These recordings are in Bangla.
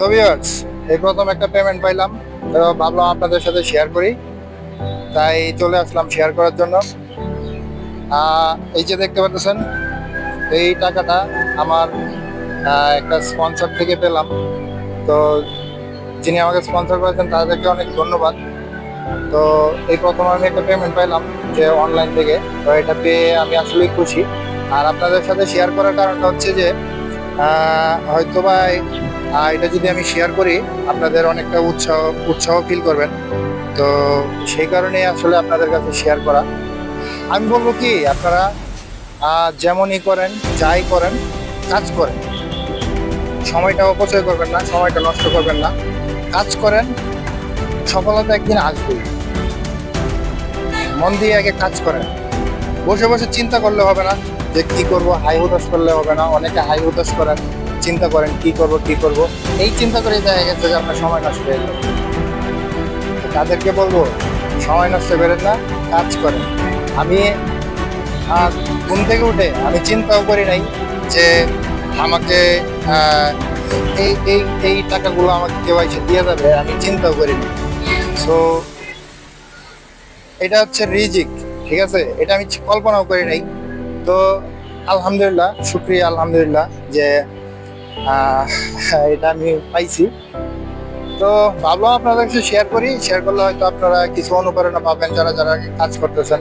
তো ভিউয়ার্স এই প্রথম একটা পেমেন্ট পাইলাম। তো ভাবলাম আপনাদের সাথে শেয়ার করি। তাই চলে আসলাম শেয়ার করার জন্য। এই যে দেখতে পাচ্ছেন, এই টাকাটা আমার একটা স্পন্সর থেকে পেলাম। তো যিনি আমাকে স্পন্সর করেছেন, তাদেরকে অনেক ধন্যবাদ। তো এই প্রথম আমি একটা পেমেন্ট পাইলাম যে অনলাইন থেকে। তো এটা পেয়ে আমি আসলেই খুশি। আর আপনাদের সাথে শেয়ার করার কারণটা হচ্ছে যে হয়তো বা আহ, এটা যদি আমি শেয়ার করি আপনাদের অনেকটা উৎসাহ উৎসাহ ফিল করবেন। তো সেই কারণে আসলে আপনাদের কাছে শেয়ার করা। আমি বলব কি আপনারা যেমনই করেন যাই করেন কাজ করেন। সময়টা অপচয় করবেন না সময়টা নষ্ট করবেন না। কাজ করেন সফলতা একদিন আসবেই। মন দিয়ে আগে কাজ করেন। বসে বসে চিন্তা করলে হবে না যে কি করব হাই হুতাশ করলে হবে না অনেকে হাই হুতাশ করেন। চিন্তা করেন কি করব কি করব। এই চিন্তা করে দেখা গেছে যে আপনার সময় নষ্ট হয়ে যাবে। তাদেরকে বলব, সময় নষ্ট করেন না, কাজ করেন। আমি ঘুম থেকে উঠে আমি চিন্তাও করি নাই যে আমাকে এই এই এই টাকাগুলো আমাকে কেউ এসে দিয়ে যাবে, আমি চিন্তাও করিনি সো এটা হচ্ছে রিজিক, ঠিক আছে? এটা আমি কল্পনাও করি নাই। তো আলহামদুলিল্লাহ, শুক্রিয়া আলহামদুলিল্লাহ যে এটা আমি পাইছি। তো ভাবলাম আপনাদের কাছে শেয়ার করি। শেয়ার করলে হয়তো আপনারা কিছু অনুপ্রেরণা পাবেন যারা যারা কাজ করতেছেন।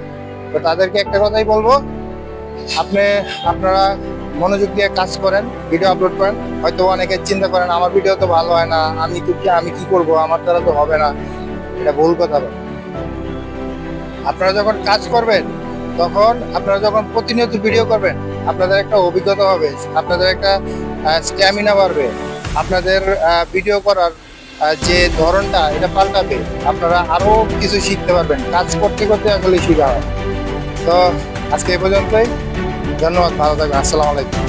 তো তাদেরকে একটা কথাই বলব, আপনি, আপনারা মনোযোগ দিয়ে কাজ করেন ভিডিও আপলোড করেন। হয়তো অনেকে চিন্তা করেন, আমার ভিডিও তো ভালো হয় না, আমি আমি কি করব? আমার দ্বারা তো হবে না। এটা ভুল কথা আপনারা যখন কাজ করবেন তখন আপনারা যখন প্রতিনিয়ত ভিডিও করবেন, আপনাদের একটা অভিজ্ঞতা হবে, আপনাদের একটা স্ট্যামিনা বাড়বে, আপনাদের ভিডিও করার যে ধরনটা, এটা পাল্টাবে, আপনারা আরও কিছু শিখতে পারবেন, কাজ করতে করতে আসলে শিখা হয়। তো আজকে এ পর্যন্তই, ধন্যবাদ, ভালো থাকবেন, আসসালামু আলাইকুম।